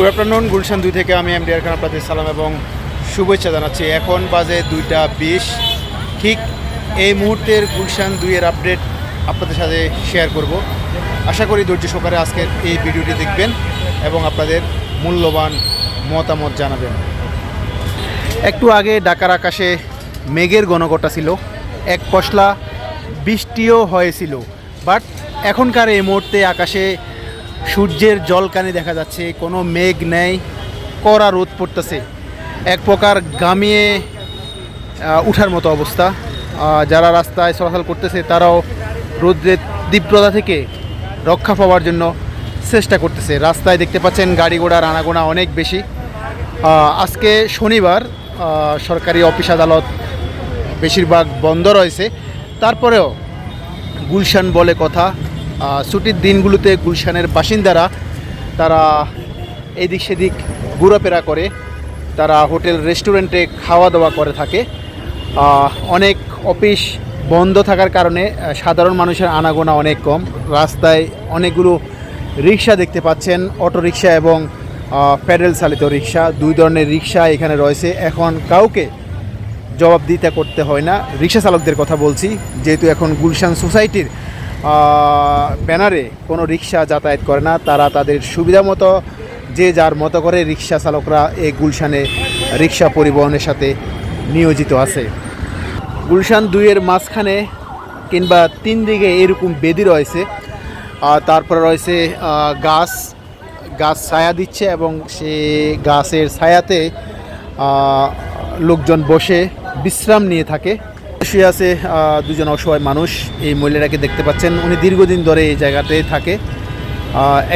Good afternoon Gulshan দুই থেকে আমি এমডিআর খান, আপনাদের সালাম এবং শুভেচ্ছা জানাচ্ছি। এখন বাজে দুইটা বিশ। ঠিক এই মুহূর্তের গুলশান দুইয়ের আপডেট আপনাদের সাথে শেয়ার করব। আশা করি ধৈর্য সহকারে আজকের এই ভিডিওটি দেখবেন এবং আপনাদের মূল্যবান মতামত জানাবেন। একটু আগে ঢাকার আকাশে মেঘের গণগটা ছিল। এক পশলা বৃষ্টিও হয়েছিল। বাট এখনকার এই মুহূর্তে আকাশে সূর্যের জলকানি দেখা যাচ্ছে, কোনো মেঘ নেই, কড়া রোদ পড়তেছে। এক প্রকার গামিয়ে উঠার মতো অবস্থা। যারা রাস্তায় চলাচল করতেছে, তারাও রৌদ্রের তীব্রতা থেকে রক্ষা পাওয়ার জন্য চেষ্টা করতেছে। রাস্তায় দেখতে পাচ্ছেন, গাড়ি ঘোড়ার আনাগোনা অনেক বেশি। আজকে শনিবার সরকারি অফিস আদালত বেশিরভাগ বন্ধ রয়েছে। তারপরেও গুলশান বলে কথা ছুটির দিনগুলোতে গুলশানের বাসিন্দারা তারা এদিক সেদিক ঘোরাফেরা করে, তারা হোটেল, রেস্টুরেন্টে খাওয়া দাওয়া করে থাকে। অনেক অফিস বন্ধ থাকার কারণে সাধারণ মানুষের আনাগোনা অনেক কম। রাস্তায় অনেকগুলো রিক্সা দেখতে পাচ্ছেন, অটো রিক্সা এবং প্যাডেল চালিত রিক্সা দুই ধরনের রিক্সা এখানে রয়েছে। এখন কাউকে জবাব দিতে করতে হয় না। রিক্সা চালকদের কথা বলছি, যেহেতু এখন গুলশান সোসাইটির ব্যানারে কোনো রিক্সা যাতায়াত করে না। তারা তাদের সুবিধা মতো যে যার মতো করে রিক্সা চালকরা এই গুলশানে রিক্সা পরিবহনের সাথে নিয়োজিত আছে। গুলশান দুইয়ের মাঝখানে কিংবা তিন দিকে এরকম বেদি রয়েছে। তারপরে রয়েছে গাছ গাছ ছায়া দিচ্ছে এবং সে গাছের ছায়াতে লোকজন বসে বিশ্রাম নিয়ে থাকে। শুয়ে আছে দুজন অসহায় মানুষ এই মহিলাটাকে দেখতে পাচ্ছেন। উনি দীর্ঘদিন ধরে এই জায়গাতে থাকে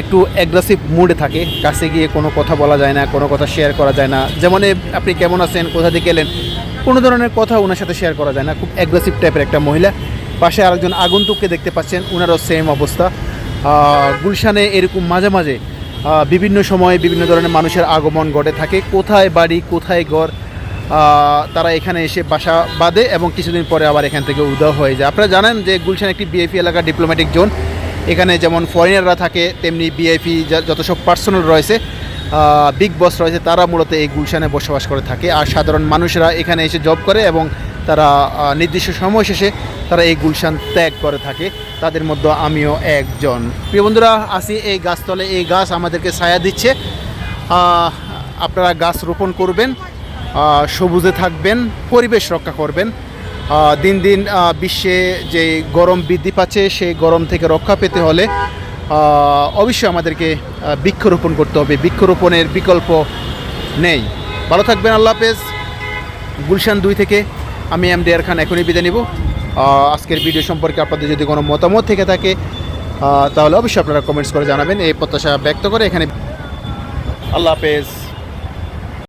একটু অ্যাগ্রেসিভ মুডে থাকে। কাছে গিয়ে কোনো কথা বলা যায় না, কোনো কথা শেয়ার করা যায় না। যেমন আপনি কেমন আছেন? কোথা থেকে এলেন? কোনো ধরনের কথা ওনার সাথে শেয়ার করা যায় না। খুব অ্যাগ্রেসিভ টাইপের একটা মহিলা। পাশে আরেকজন আগন্তুককে দেখতে পাচ্ছেন ওনারও সেম অবস্থা। গুলশানে এরকম মাঝে মাঝে বিভিন্ন সময়ে বিভিন্ন ধরনের মানুষের আগমন ঘটে থাকে। কোথায় বাড়ি, কোথায় ঘর তারা এখানে এসে বাসা বাঁধে এবং কিছুদিন পরে আবার এখান থেকে উদাও হয়ে যায়। আপনারা জানেন যে গুলশান একটি বিএফি এলাকা ডিপ্লোম্যাটিক জোন এখানে যেমন ফরেনাররা থাকে, তেমনি বিআইপি যত সব পার্সোনাল রয়েছে বিগ বস রয়েছে, তারা মূলত এই গুলশানে বসবাস করে থাকে। আর সাধারণ মানুষরা এখানে এসে জব করে এবং তারা নির্দিষ্ট সময় শেষে তারা এই গুলশান ত্যাগ করে থাকে। তাদের মধ্যে আমিও একজন। প্রিয় বন্ধুরা, আসি এই গাছতলে। এই গাছ আমাদেরকে ছায়া দিচ্ছে। আপনারা গাছ রোপণ করবেন। সবুজে থাকবেন, পরিবেশ রক্ষা করবেন। দিন দিন বিশ্বে যে গরম বৃদ্ধি পাচ্ছে, সেই গরম থেকে রক্ষা পেতে হলে অবশ্যই আমাদেরকে বৃক্ষরোপণ করতে হবে। বৃক্ষরোপণের বিকল্প নেই। ভালো থাকবেন, আল্লাহ হাফেজ। গুলশান দুই থেকে আমি এম ডিয়ার খান এখনই বিদায় নিব। আজকের ভিডিও সম্পর্কে আপনাদের যদি কোনো মতামত থেকে থাকে তাহলে অবশ্যই আপনারা কমেন্টস করে জানাবেন। এই প্রত্যাশা ব্যক্ত করে এখানে আল্লাহ হাফেজ।